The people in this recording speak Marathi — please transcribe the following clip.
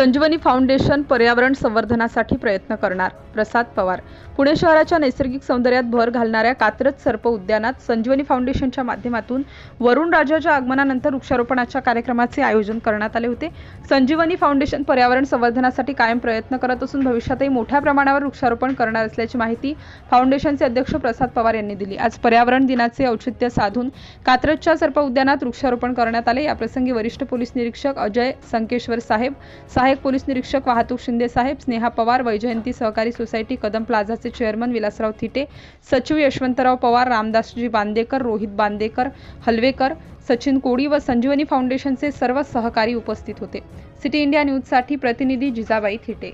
संजीवनी फाउंडेशन पर्यावरण संवर्धनासाठी प्रयत्न करणार प्रसाद पवार. पुणे शहराच्या नैसर्गिक सौंदर्यात भर घालणाऱ्या कात्रज सर्प उद्यानात संजीवनी फाउंडेशनच्या माध्यमातून वरुण राजाच्या आगमनानंतर वृक्षारोपणाच्या कार्यक्रमाचे आयोजन करण्यात आले होते. संजीवनी फाउंडेशन पर्यावरण संवर्धनासाठी कायम प्रयत्न करत असून भविष्यातही मोठ्या प्रमाणावर वृक्षारोपण करणार असल्याची माहिती फाउंडेशनचे अध्यक्ष प्रसाद पवार यांनी दिली. आज पर्यावरण दिनाचे औचित्य साधून कात्रजच्या सर्प उद्यानात वृक्षारोपण करण्यात आले. याप्रसंगी वरिष्ठ पोलीस निरीक्षक अजय संकेश्वर साहेब सहाय्यक पोलीस निरीक्षक वाहतूक शिंदे साहेब स्नेहा पवार वैजयंती सहकारी सोसायटी कदम प्लाझाचे चेअरमन विलासराव थिटे सचिव यशवंतराव पवार रामदासजी बांदेकर रोहित बांदेकर हलवेकर सचिन कोडी व संजीवनी फाउंडेशनचे सर्व सहकारी उपस्थित होते. सिटी इंडिया न्यूजसाठी प्रतिनिधी जिजाबाई थिटे.